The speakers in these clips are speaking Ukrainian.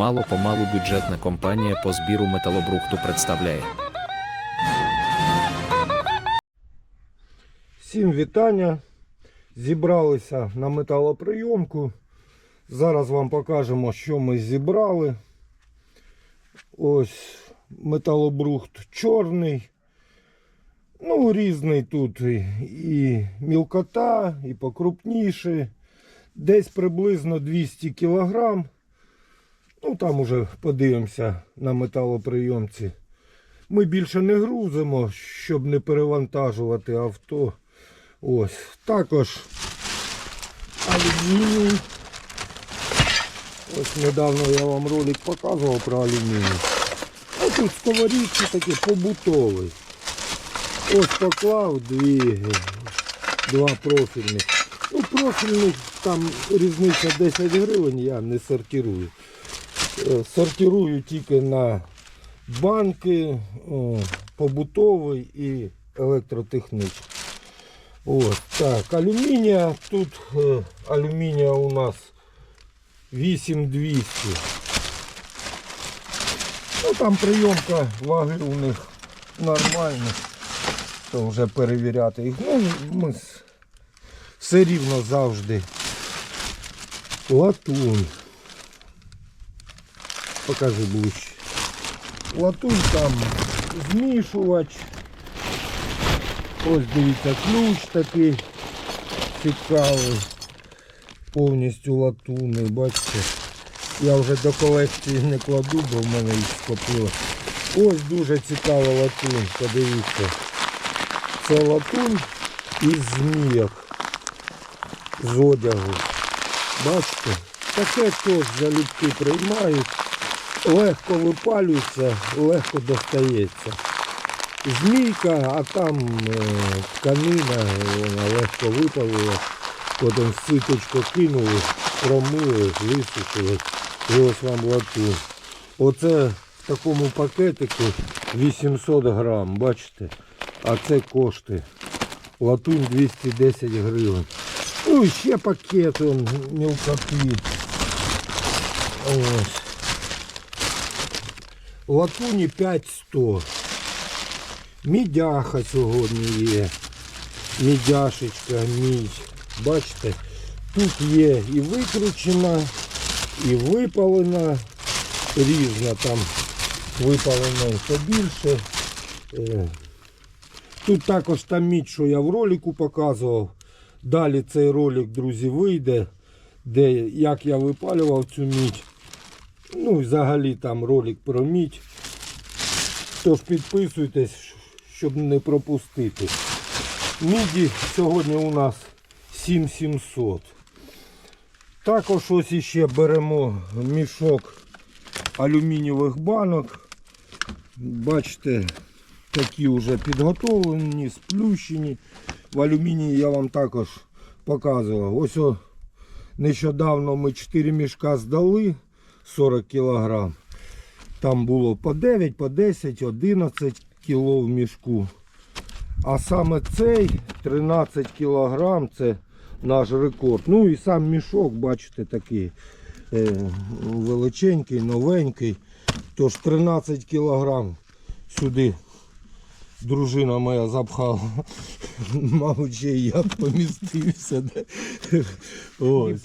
Мало-помалу бюджетна компанія по збіру металобрухту представляє. Всім вітання. Зібралися на металоприйомку. Зараз вам покажемо, що ми зібрали. Ось металобрухт чорний. Ну, різний тут і, мілкота, і покрупніше. Десь приблизно 200 кг. Ну, там уже подивимося на металоприйомці. Ми більше не грузимо, щоб не перевантажувати авто. Ось. Також алюміній. Ось недавно я вам ролик показував про алюміній. А тут сковорідки такі побутові. Ось поклав дві, два профільних. Ну, профільних там різниця 10 гривень, я не сортирую. Е, Сортирую тільки на банки, побутовий і електротехнічний. Ось так, алюмінія. Тут е, алюмінія у нас 8200. Ну там прийомка ваги у них нормальна. То вже перевіряти їх. Ну, ми все рівно завжди. Латунь. Покажи ближче. Латунь там змішувач. Ось дивіться, ключ такий цікавий. Повністю латунний, бачите. Я вже до колекції не кладу, бо в мене їх скопило. Ось дуже цікава латунь, подивіться. Це латунь із змійок з одягу. Бачите? Таке теж залюбки приймають. Легко випалюється, легко достається. Змійка, а там е, тканина, вона легко випалила. Потім ситочку кинули, промили, висушили. І ось вам латунь. Оце в такому пакетику 800 грам, бачите? А це кошти. Латунь 210 гривень. Ну і ще пакет он, мілкоти. Ось. Латуні 5100. Мідяха сьогодні є. Мідяшечка, мідь. Бачите, тут є і викручена, і випалена. Різна там випалена побільше. Е, Тут також та мідь, що я в ролику показував. Далі цей ролик, друзі, вийде, де як я випалював цю мідь. Ну і взагалі там ролик про мідь. Тож підписуйтесь, щоб не пропустити. Міді сьогодні у нас 7700. Також ось іще беремо мішок алюмінієвих банок. Бачите, такі вже підготовлені, сплющені. В алюмінії я вам також показував. Ось о, нещодавно ми 4 мішка здали 40 кг. Там було по 9, по 10, 11 кг в мішку. А саме цей 13 кг це наш рекорд. Ну і сам мішок, бачите, такий е, величенький, новенький. Тож 13 кг сюди дружина моя запхала. Мабуть, ще я помістився. Ось.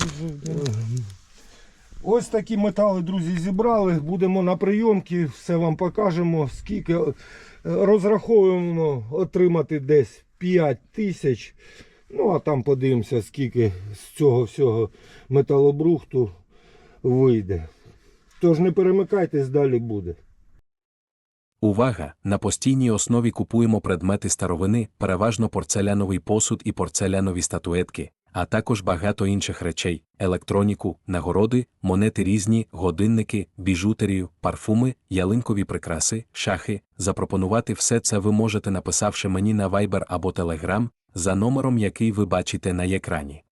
Ось такі метали, друзі, зібрали. Будемо на прийомки, все вам покажемо. Скільки е, розраховуємо отримати десь 5 тисяч. Ну, а там подивимося, скільки з цього всього металобрухту вийде. Тож не перемикайтесь, далі буде. Увага! На постійній основі купуємо предмети старовини, переважно порцеляновий посуд і порцелянові статуетки, а також багато інших речей: електроніку, нагороди, монети різні, годинники, біжутерію, парфуми, ялинкові прикраси, шахи. Запропонувати все це ви можете, написавши мені на Viber або Telegram за номером, який ви бачите на екрані.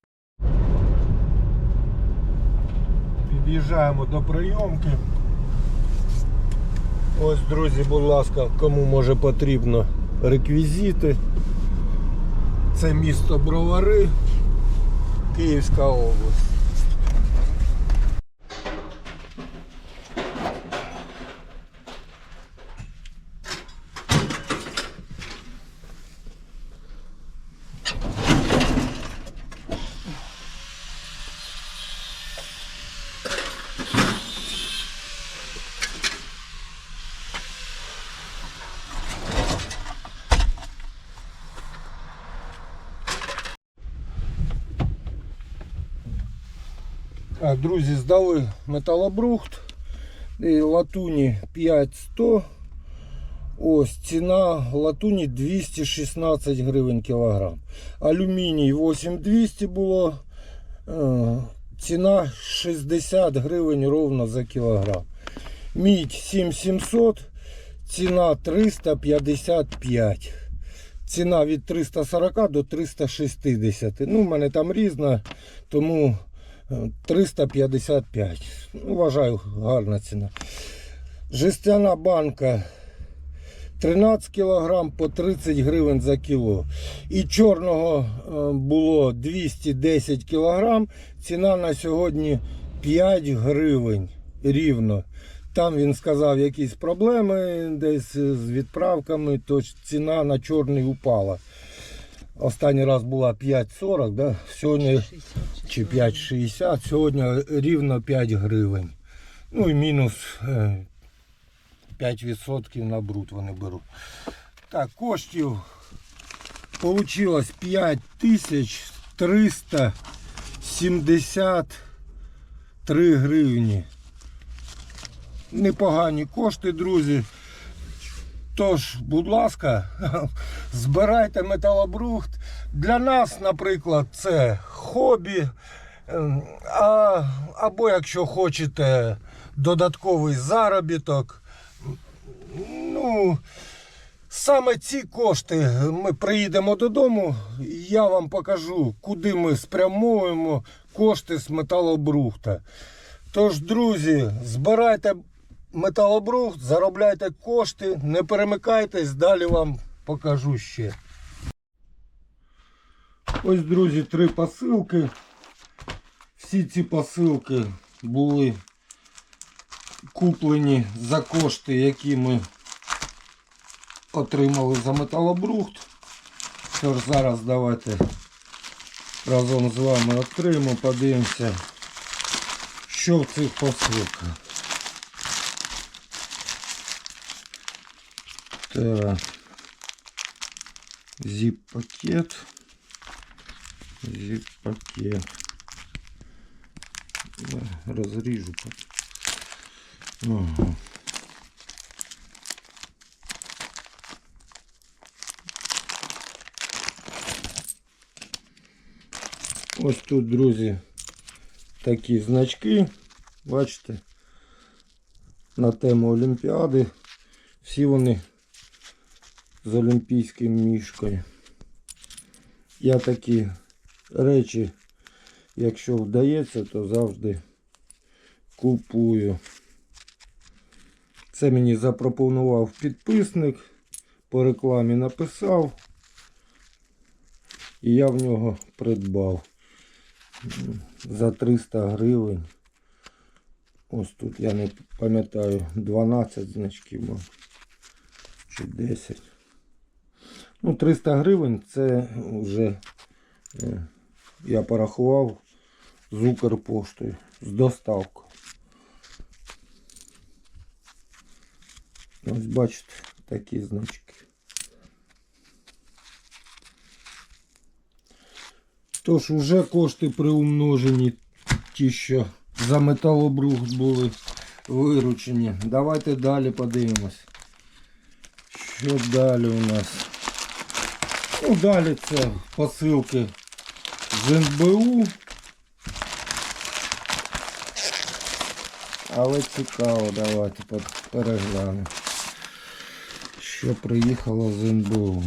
Під'їжджаємо до прийомки. Ось, друзі, будь ласка, кому може потрібно реквізити. Це місто Бровари, Київська область. Друзі, здали металобрухт. Латуні 5100. Ось ціна латуні 216 гривень кілограм. Алюміній 8200 було. Е, Ціна 60 гривень ровно за кілограм. Мідь 7700, ціна 355. Ціна від 340 до 360. Ну, в мене там різна, тому 355. Ну, вважаю, гарна ціна. Жестяна банка 13 кг по 30 гривень за кіло. І чорного е, було 210 кг. Ціна на сьогодні 5 гривень рівно. Там він сказав якісь проблеми десь з відправками, то ціна на чорний упала. Останній раз була 5,40, да? сьогодні чи 5,60, сьогодні рівно 5 гривень. Ну і мінус е, 5% на бруд вони беруть. Так, коштів получилось 5373 гривні. Непогані кошти, друзі. Тож, будь ласка, збирайте металобрухт. Для нас, наприклад, це хобі. Ем, А, або якщо хочете додатковий заробіток. Ну, саме ці кошти ми приїдемо додому, і я вам покажу, куди ми спрямовуємо кошти з металобрухта. Тож, друзі, збирайте металобрухт, заробляйте кошти, не перемикайтесь, далі вам покажу ще. Ось, друзі, три посилки. Всі ці посилки були куплені за кошти, які ми отримали за металобрухт. Тож зараз давайте разом з вами відкриємо, подивимося, що в цих посилках. Так. Зип-пакет. Зип-пакет. Да, Розріжу. Ага. Ось тут, друзі, такі значки. Бачите, на тему Олімпіади. Всі вони з олімпійським мішкою. Я такі речі, якщо вдається, то завжди купую. Це мені запропонував підписник, по рекламі написав. І я в нього придбав за 300 гривень. Ось тут я не пам'ятаю 12 значків чи 10. Ну, 300 гривень це вже е, я порахував з Укрпоштою, з доставкою. Ось бачите, такі значки. Тож уже кошти приумножені, ті, що за металобрухт були виручені. Давайте далі подивимось. Що далі у нас? Ну, далі це посилки з НБУ. Але цікаво, давайте переглянемо. Що приїхало з НБУ.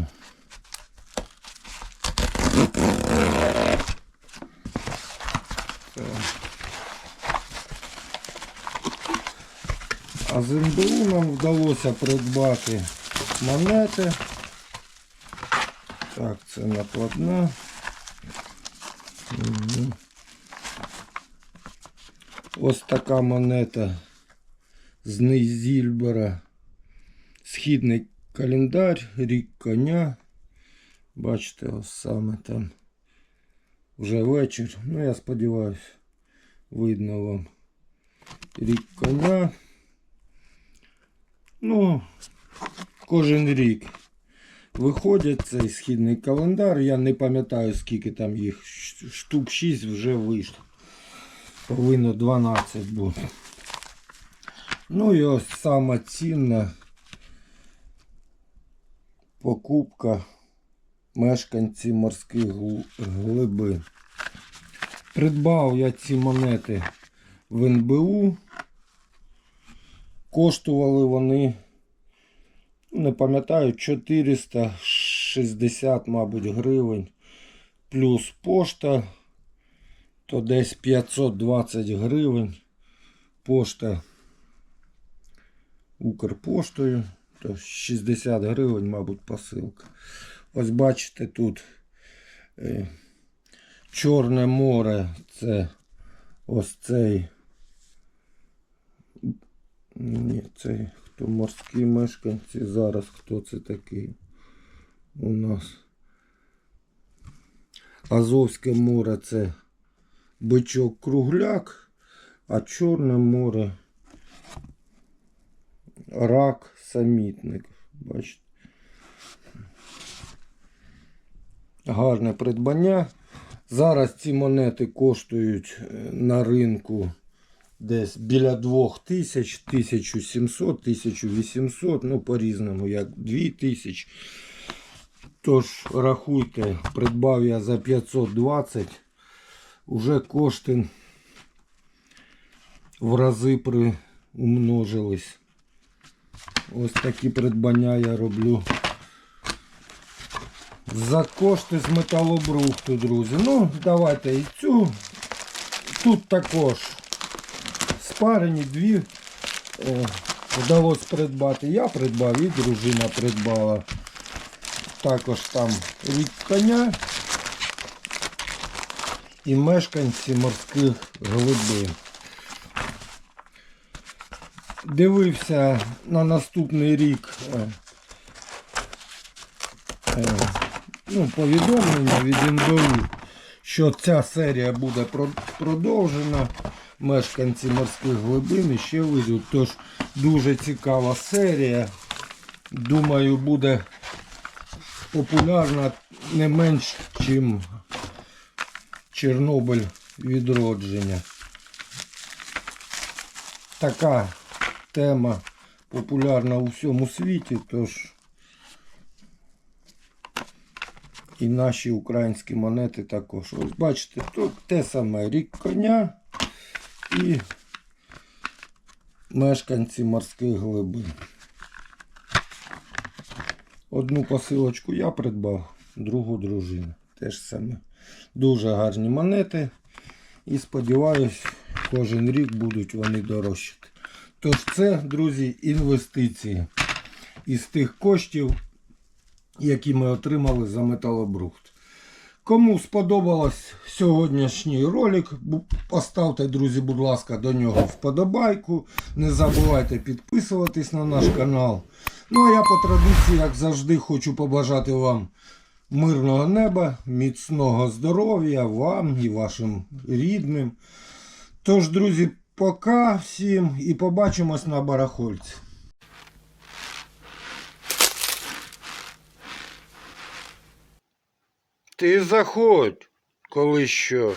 А з НБУ нам вдалося придбати монети. Так, це накладна. Ось така монета з Нейзільбера. Східний календар, рік коня. Бачите, ось саме там вже вечір. Ну, я сподіваюся, видно вам рік коня. Ну, кожен рік виходять цей східний календар. Я не пам'ятаю, скільки там їх ш- штук 6 вже вийшло. Повинно 12 бути. Ну і ось сама цінна покупка мешканці морських глибин. Придбав я ці монети в НБУ. Коштували вони, ну, не пам'ятаю, 460, мабуть, гривень. Плюс пошта, то десь 520 гривень. Пошта Укрпоштою, то 60 гривень, мабуть, посилка. Ось бачите тут е, Чорне море це ось цей. Ні, цей хто морські мешканці. Зараз хто це такий у нас. Азовське море це бичок кругляк, а Чорне море рак самітник. Бачите. Гарне придбання. Зараз ці монети коштують е, на ринку десь біля 2000, 1700, 1800, ну по-різному, як 2000. Тож рахуйте, придбав я за 520, уже кошти в рази приумножились. Ось такі придбання я роблю. За кошти з металобрухту, друзі. Ну, давайте і цю. Тут також спарені дві е, вдалося придбати. Я придбав і дружина придбала. Також там рік коня і мешканці морських глибин. Дивився на наступний рік е, е, ну, повідомлення від НБУ, що ця серія буде продовжена. Мешканці морських глибин і ще вийдуть. Тож дуже цікава серія. Думаю, буде популярна не менш, ніж Чорнобиль відродження. Така тема популярна у всьому світі, тож і наші українські монети також. Ось бачите, тут те саме рік коня і мешканці морських глибин. Одну посилочку я придбав, другу дружина. Теж саме. Дуже гарні монети. І сподіваюсь, кожен рік будуть вони дорожчати. Тож це, друзі, інвестиції із тих коштів, які ми отримали за металобрухт. Кому сподобалось сьогоднішній ролик, поставте, друзі, будь ласка, до нього вподобайку. Не забувайте підписуватись на наш канал. Ну а я по традиції, як завжди, хочу побажати вам мирного неба, міцного здоров'я вам і вашим рідним. Тож, друзі, пока всім і побачимось на барахольці. Ти заходь, коли що.